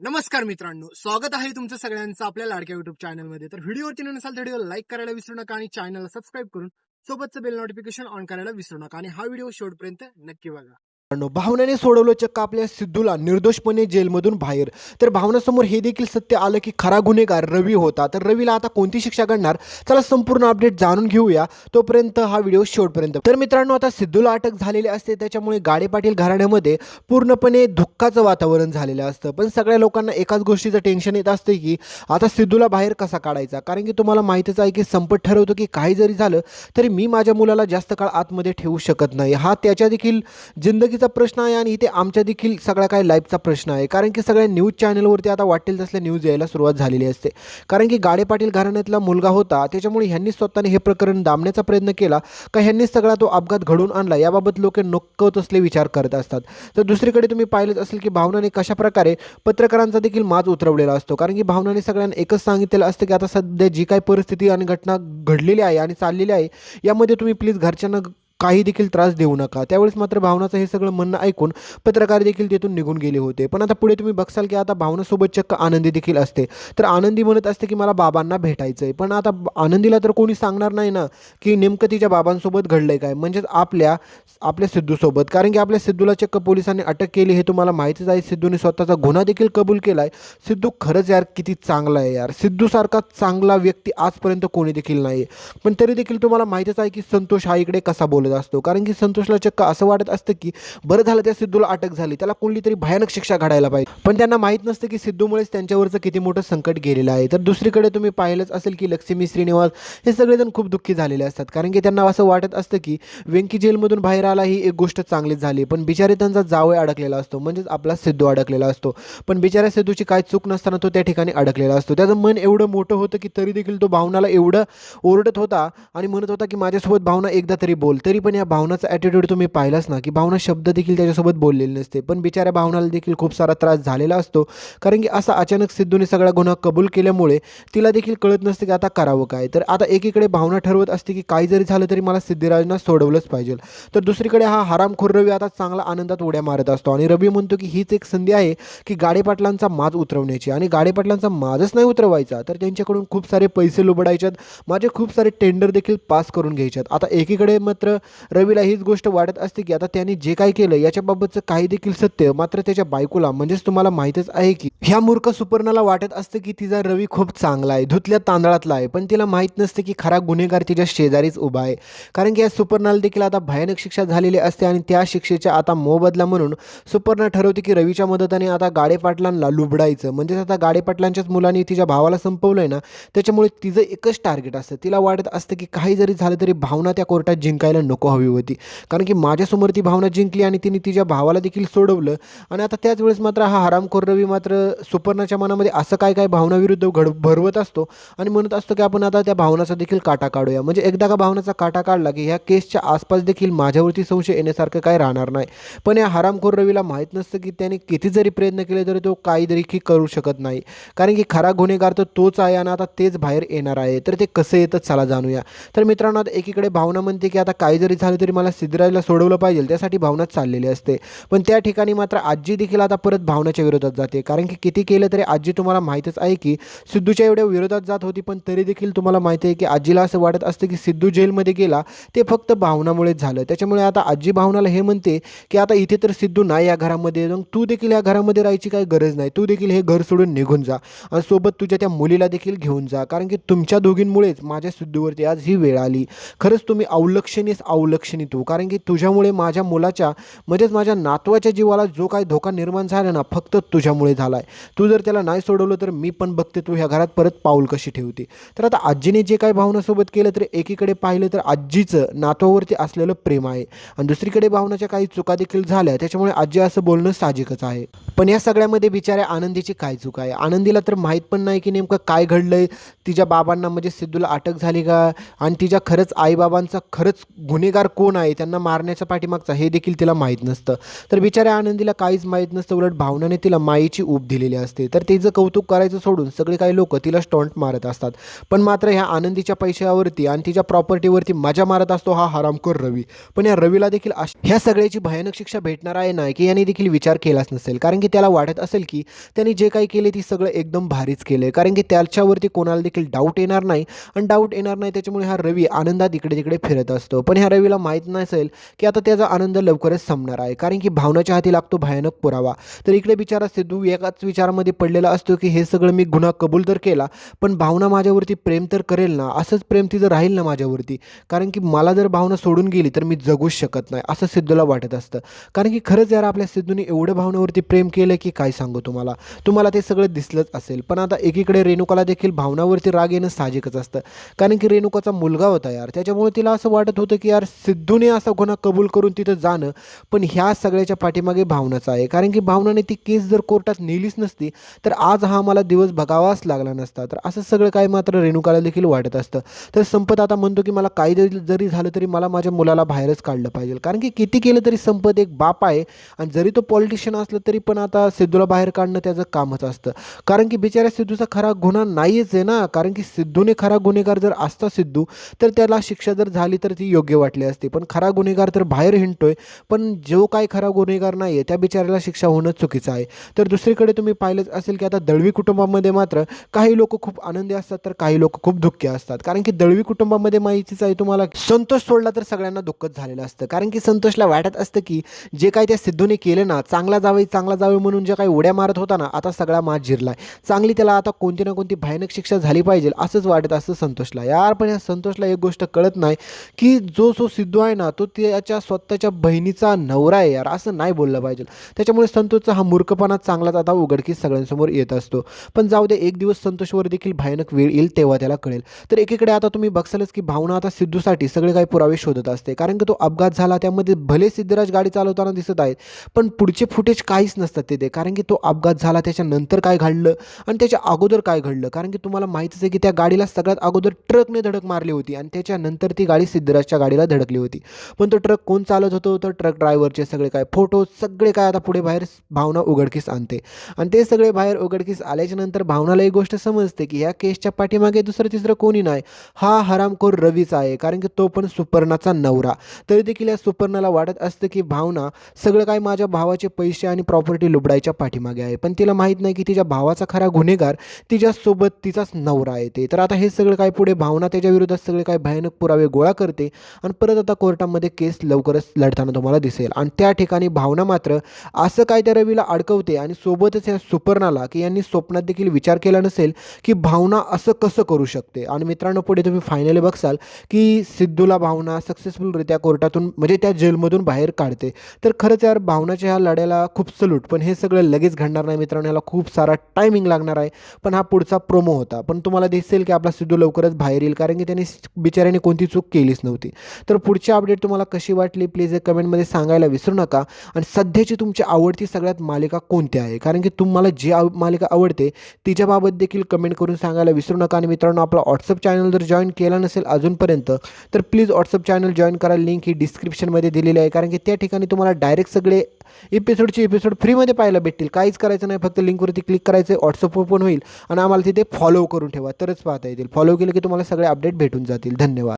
नमस्कार मित्रांनो स्वागत आहे तुमचं सगळ्यांचं आपल्या लाडक्या युट्यूब चॅनलमध्ये तर व्हिडिओवरती नसाल तर व्हिडिओ लाईक करायला विसरू नका आणि चॅनलला सबस्क्राईब करून सोबतचं बेल नोटिफिकेशन ऑन करायला विसरू नका. आणि हा व्हिडिओ शेवटपर्यंत नक्की बघा. भावनाने सोडवलं चक्क आपल्या सिद्धूला निर्दोषपणे जेलमधून बाहेर. तर भावनासमोर हे देखील सत्य आलं की खरा गुन्हेगार रवी होता. तर रवीला आता कोणती शिक्षा घडणार चला संपूर्ण अपडेट जाणून घेऊया. तोपर्यंत हा व्हिडिओ शेवटपर्यंत तर मित्रांनो आता सिद्धूला अटक झालेली असते. त्याच्यामुळे गाडे पाटील घराण्यामध्ये पूर्णपणे दुःखाचं वातावरण झालेलं असतं. पण सगळ्या लोकांना एकाच गोष्टीचं टेन्शन येत असते की आता सिद्धूला बाहेर कसा काढायचा? कारण की तुम्हाला माहितीच आहे की संपत ठरवतो की काही जरी झालं तरी मी माझ्या मुलाला जास्त काळ आतमध्ये ठेवू शकत नाही. हा त्याच्या देखील जिंदगीचा प्रश्न आहे आणि इथे आमच्या देखील सगळ्या काही लाईफचा प्रश्न आहे. कारण की सगळ्या न्यूज चॅनलवरती आता वाटेल तसल्या न्यूज यायला सुरुवात झालेली असते. कारण की गाडे पाटील घराण्यातला मुलगा होता त्याच्यामुळे ह्यांनी स्वतःने हे प्रकरण दाबण्याचा प्रयत्न केला का ह्यांनीच सगळा तो अपघात घडून आणला याबाबत लोक नको तसले विचार करत असतात. तर दुसरीकडे तुम्ही पाहिलंच असेल की भावनाने कशाप्रकारे पत्रकारांचा देखील माज उतरवलेला असतो. कारण की भावनाने सगळ्यांना एकच सांगितलेलं असतं की आता सध्या जी काही परिस्थिती आणि घटना घडलेली आहे आणि चाललेली आहे यामध्ये तुम्ही प्लीज घरच्यांना काही देखील त्रास देऊ नका. त्यावेळेस मात्र भावनाचं हे सगळं म्हणणं ऐकून पत्रकार देखील तिथून निघून गेले होते. पण आता पुढे तुम्ही बघसाल की आता भावनासोबत चक्क आनंदी देखील असते. तर आनंदी म्हणत असते की मला बाबांना भेटायचं आहे पण आता आनंदीला तर कोणी सांगणार नाही ना की नेमकं तिच्या बाबांसोबत घडलं आहे काय? म्हणजेच आपल्या आपल्या सिद्धूसोबत. कारण की आपल्या सिद्धूला चक्क पोलिसांनी अटक केली हे तुम्हाला माहितीच आहे. सिद्धूने स्वतःचा गुन्हा देखील कबूल केला आहे सिद्धू खरंच यार किती चांगला आहे यार. सिद्धूसारखा चांगला व्यक्ती आजपर्यंत कोणी देखील नाही आहे पण तरी देखील तुम्हाला माहितीच आहे की संतोष हा इकडे कसा बोलत असतो. कारण की संतोषला चक्क असं वाटत असतं की बरं झालं त्या सिद्धूला अटक झाली. त्याला कोणली तरी भयानक शिक्षा घडायला पाहिजे. पण त्यांना माहीत नसतं की सिद्धूमुळेच त्यांच्यावरचं किती मोठं संकट गेलेलं आहे. तर दुसरीकडे तुम्ही पाहिलंच असेल की लक्ष्मी श्रीनिवास हे सगळेजण खूप दुःखी झालेले असतात. कारण की त्यांना असं वाटत असतं की वेंकी जेलमधून बाहेर आला ही एक गोष्ट चांगलीच झाली. पण बिचारे त्यांचा जावळ अडकलेला असतो. म्हणजेच आपला सिद्धू अडकलेला असतो. पण बिचाऱ्या सिद्धूची काय चूक नसताना तो त्या ठिकाणी अडकलेला असतो. त्याचं मन एवढं मोठं होतं की तरी देखील तो भावनाला एवढं ओरडत होता आणि म्हणत होता की माझ्यासोबत भावना एकदा तरी बोल. तरी पण या भावनाचा ॲटिट्यूड तुम्ही पाहिलाच ना की भावना शब्द देखील त्याच्यासोबत बोललेले नसते. पण बिचाऱ्या भावनाला देखील खूप सारा त्रास झालेला असतो. कारण की असा अचानक सिद्धूने सगळा गुन्हा कबूल केल्यामुळे तिला देखील कळत नसते की आता करावं काय. तर आता एकीकडे भावना ठरवत असते की काही जरी झालं तरी मला सिद्धिराजना सोडवलंच पाहिजे. तर दुसरीकडे हा हरामखोर रवी आता चांगला आनंदात उड्या मारत असतो. आणि रवी म्हणतो की हीच एक संधी आहे की गाडेपाटलांचा माज उतरवण्याची. आणि गाडेपाटलांचा माजच नाही उतरवायचा तर त्यांच्याकडून खूप सारे पैसे लुबडायच्यात. माझे खूप सारे टेंडर देखील पास करून घ्यायच्यात. आता एकीकडे मात्र रवीला हीच गोष्ट वाटत असते की आता त्याने जे काही केलं याच्याबाबतचं काही देखील सत्य मात्र त्याच्या बायकोला म्हणजेच तुम्हाला माहीतच आहे की ह्या मूर्ख सुपर्णाला वाटत असतं की तिचा रवी खूप चांगला आहे धुतल्या तांदळातला आहे. पण तिला माहीत नसते की खरा गुन्हेगार तिच्या शेजारीच उभा आहे. कारण की या सुपर्णाला देखील आता भयानक शिक्षा झालेली असते आणि त्या शिक्षेचा आता मोबदला म्हणून सुपर्णा ठरवते की रवीच्या मदताने आता गाडेपाटलांना लुबडायचं. म्हणजेच आता गाडेपाटलांच्याच मुलांनी तिच्या भावाला संपवलं आहे ना त्याच्यामुळे तिचं एकच टार्गेट असतं. तिला वाटत असतं की काही जरी झालं तरी भावना त्या कोर्टात जिंकायला नको. हवी होती. कारण की माझ्यासमोर ती भावना जिंकली आणि तिने तिच्या भावाला देखील सोडवलं. आणि आता त्याच वेळेस मात्र हा हरामखोर रवी मात्र सुपर्णाच्या मनामध्ये असं काय काय भावनाविरुद्ध घड भरवत असतो आणि म्हणत असतो की आपण आता त्या भावनाचा देखील काटा काढूया. म्हणजे एकदा का भावनाचा काटा काढला की ह्या केसच्या आसपास देखील माझ्यावरती संशय येण्यासारखं काय राहणार नाही. पण या हरामखोर रवीला माहीत नसतं की त्याने किती जरी प्रयत्न केले तरी तो काही देखील करू शकत नाही. कारण की खरा गुन्हेगार तर तोच आहे आणि आता तेच बाहेर येणार आहे. तर ते कसं येतच चला जाणूया. तर मित्रांनो आता एकीकडे भावना म्हणते की आता काही जरी झालं तरी मला सिद्धराजला सोडवलं पाहिजे. त्यासाठी भावनाच चाललेली असते. पण त्या ठिकाणी मात्र आजी देखील आता परत भावनाच्या विरोधात जाते. कारण की किती केलं तरी आजी तुम्हाला माहीतच आहे की सिद्धूच्या एवढ्या विरोधात जात होती पण तरी देखील तुम्हाला माहिती आहे की आजीला असं वाटत असतं की सिद्धू जेलमध्ये गेला ते फक्त भावनामुळेच झालं. त्याच्यामुळे आता आजी भावनाला हे म्हणते की आता इथे तर सिद्धू नाही या घरामध्ये मग तू देखील या घरामध्ये राहायची काही गरज नाही. तू देखील हे घर सोडून निघून जा आणि सोबत तुझ्या त्या मुलीला देखील घेऊन जा. कारण की तुमच्या दोघींमुळेच माझ्या सिद्धूवरती आज ही वेळ आली. खरंच तुम्ही अवलक्षणीस अवलक्षणी तू. कारण की तुझ्यामुळे माझ्या मुलाच्या म्हणजेच माझ्या नातवाच्या जीवाला जो काही धोका निर्माण झाला ना फक्त तुझ्यामुळे झाला आहे तू जर त्याला नाही सोडवलं तर मी पण बघते तू ह्या घरात परत पाऊल कशी ठेवते. तर आता आजीने जे काही भावनासोबत केलं तर एकीकडे पाहिलं तर आजीचं नातवावरती असलेलं प्रेम आहे. आणि दुसरीकडे भावनाच्या काही चुका देखील झाल्या त्याच्यामुळे आजी असं बोलणं साहजिकच आहे. पण या सगळ्यामध्ये बिचाऱ्या आनंदीची काय चूक आहे? आनंदीला तर माहीत पण नाही की नेमकं काय घडलंय. तिच्या बाबांना म्हणजे सिद्धूला अटक झाली का? आणि तिच्या खरंच आईबाबांचा खरंच गुन्हे गुन्हेगार कोण आहे त्यांना मारण्याच्या पाठीमागचा हे देखील तिला माहीत नसतं. तर बिचाऱ्या आनंदीला काहीच माहीत नसतं उलट भावनाने तिला माईची ऊब दिलेली असते. तर तिचं कौतुक करायचं सोडून सगळे काही लोक तिला स्टॉन्ट मारत असतात. पण मात्र ह्या आनंदीच्या पैशावरती आणि तिच्या प्रॉपर्टीवरती मजा मारत असतो हा हरामखोर रवी. पण या रवीला देखील ह्या सगळ्याची भयानक शिक्षा भेटणार आहे ना की याने देखील विचार केलाच नसेल. कारण की त्याला वाटत असेल की त्यांनी जे काही केले ती सगळं एकदम भारीच केले कारण की त्याच्यावरती कोणाला देखील डाऊट येणार नाही. आणि डाऊट येणार नाही त्याच्यामुळे हा रवी आनंदात इकडे तिकडे फिरत असतो. पण ह्या रवीला माहीत नसेल की आता त्याचा आनंद लवकरच संपणार आहे. कारण की भावनाच्या हाती लागतो भयानक पुरावा. तर इकडे बिचारा सिद्धू एकाच विचारामध्ये पडलेला असतो की हे सगळं मी गुन्हा कबूल तर केला पण भावना माझ्यावरती प्रेम तर करेल ना? असंच प्रेम तिचं राहील ना माझ्यावरती? कारण की मला जर भावना सोडून गेली तर मी जगूच शकत नाही असं सिद्धूला वाटत असतं. कारण की खरंच यार आपल्या सिद्धूने एवढं भावनेवरती प्रेम केलं की काय सांगू तुम्हाला? तुम्हाला ते सगळं दिसलंच असेल. पण आता एकीकडे रेणुकाला देखील भावनावरती राग येणं साहजिकच असतं. कारण की रेणुकाचा मुलगा होता यार. त्याच्यामुळे तिला असं वाटत होतं की आर सिद्धूने असा गुन्हा कबूल करून तिथं जाणं पण ह्या सगळ्याच्या पाठीमागे भावनाचा आहे. कारण की भावनाने ती केस जर कोर्टात नेलीच नसती तर आज हा मला दिवस बघावाच लागला नसता. तर असं सगळं काय मात्र रेणुकाला देखील वाटत असतं. तर संपत आता म्हणतो की मला काही जरी जरी झालं तरी मला माझ्या मुलाला बाहेरच काढलं पाहिजे. कारण की किती केलं तरी संपत एक बाप आहे आणि जरी तो पॉलिटिशियन असला तरी पण आता सिद्धूला बाहेर काढणं त्याचं कामच असतं. कारण की बिचाऱ्या सिद्धूचा खरा गुन्हा नाहीच आहे ना. कारण की सिद्धूने खरा गुन्हेगार जर असता सिद्धू तर त्याला शिक्षा जर झाली तर ती योग्य वाटली असती. पण खरा गुन्हेगार तर बाहेर हिंडतोय. पण जो काय खरा गुन्हेगार नाही आहे त्या बिचाऱ्याला शिक्षा होणं चुकीचं आहे. तर दुसरीकडे तुम्ही पाहिलंच असेल की आता दळवी कुटुंबामध्ये मात्र काही लोक खूप आनंदी असतात तर काही लोक खूप दुःखी असतात. कारण की दळवी कुटुंबामध्ये माहितीच आहे तुम्हाला संतोष सोडला तर सगळ्यांना दुःखच झालेलं असतं. कारण की संतोषला वाटत असतं की जे काही त्या सिद्धूने केलं ना चांगला जावे चांगला जावे म्हणून जे काही उड्या मारत होता ना आता सगळा मात जिरलाय. चांगली त्याला आता कोणती ना कोणती भयानक शिक्षा झाली पाहिजे असंच वाटत असतं संतोषला. यार पण या संतोषला एक गोष्ट कळत नाही की जो जो सिद्धू आहे ना तो त्याच्या स्वतःच्या बहिणीचा नवरा आहे यार असं नाही बोललं पाहिजे. त्याच्यामुळे संतोषचा हा मूर्खपणा चांगलाच आता उघडकीस सगळ्यांसमोर येत असतो. पण जाऊ दे एक दिवस संतोषवर देखील भयानक वेळ येईल तेव्हा त्याला कळेल. तर एकीकडे आता तुम्ही बघसालच की भावना आता सिद्धूसाठी सगळे काही पुरावे शोधत असते. कारण की तो अपघात झाला त्यामध्ये भले सिद्धराज गाडी चालवताना दिसत आहेत पण पुढचे फुटेज काहीच नसतात तिथे. कारण की तो अपघात झाला त्याच्यानंतर काय घडलं आणि त्याच्या अगोदर काय घडलं? कारण की तुम्हाला माहितीच आहे की त्या गाडीला सगळ्यात अगोदर ट्रकने धडक मारली होती आणि त्याच्यानंतर ती गाडी सिद्धराजच्या गाडीला धडकली होती. पण तो ट्रक कोण चालत होतो? तर ट्रक ड्रायव्हरचे सगळे काय फोटो सगळे काय आता पुढे बाहेर भावना उघडकीस आणते. आणि ते सगळे बाहेर उघडकीस आल्याच्यानंतर भावनाला एक गोष्ट समजते की ह्या केसच्या पाठीमागे दुसरं तिसरं कोणी नाही. हा हरामखोर रवीचा आहे कारण की तो पण सुपर्णाचा नवरा. तरी देखील या सुपर्णाला वाटत असतं की भावना सगळं काय माझ्या भावाचे पैसे आणि प्रॉपर्टी लुबडायच्या पाठीमागे आहे. पण तिला माहीत नाही की तिच्या भावाचा खरा गुन्हेगार तिच्यासोबत तिचाच नवरा येते तर आता हे सगळं काय पुढे भावना त्याच्या विरोधात सगळे काय भयानक पुरावे गोळा करते आणि परत आता कोर्टामध्ये केस लवकरच लढताना तुम्हाला दिसेल. आणि त्या ठिकाणी भावना मात्र असं काय त्या रवीला अडकवते आणि सोबतच या सुपर्णाला की यांनी स्वप्नात देखील विचार केला नसेल की भावना असं कसं करू शकते? आणि मित्रांनो पुढे तुम्ही फायनली बघसाल की सिद्धूला भावना सक्सेसफुलरित्या कोर्टातून म्हणजे त्या जेलमधून बाहेर काढते. तर खरंच यार भावनाच्या ह्या लढ्याला खूप सलूट पण हे सगळं लगेच घडणार नाही मित्रांनो याला खूप सारा टायमिंग लागणार आहे. पण हा पुढचा प्रोमो होता. पण तुम्हाला दिसेल की आपला सिद्धू लवकरच बाहेर येईल कारण की त्यांनी बिचाऱ्याने कोणती चूक केलीच नव्हती. तर पुढची अपडेट तुम्हाला कशी वाटली? प्लीज एक कमेंटमध्ये सांगायला विसरू नका. आणि सध्याची तुमची आवडती सगळ्यात मालिका कोणती आहे? कारण की तुम्हाला जी आव मालिका आवडते तिच्याबाबत देखील कमेंट करून सांगायला विसरू नका. आणि मित्रांनो आपला व्हॉट्सअप चॅनल जर जॉईन केला नसेल अजूनपर्यंत तर प्लीज व्हॉट्सअप चॅनल जॉईन करा लिंक ही डिस्क्रिप्शनमध्ये दिलेली आहे. कारण की त्या ठिकाणी तुम्हाला डायरेक्ट सगळे एपिसोडचे एपिसोड फ्रीमध्ये पाहायला भेटतील. काहीच करायचं नाही. फक्त लिंकवरती क्लिक करायचं व्हॉट्सअप ओपन होईल. आणि आम्हाला तिथे फॉलो करून ठेवा. तरच पाहता येतील. फॉलो केलं की तुम्हाला सगळे अपडेट भेटून जातील. धन्यवाद.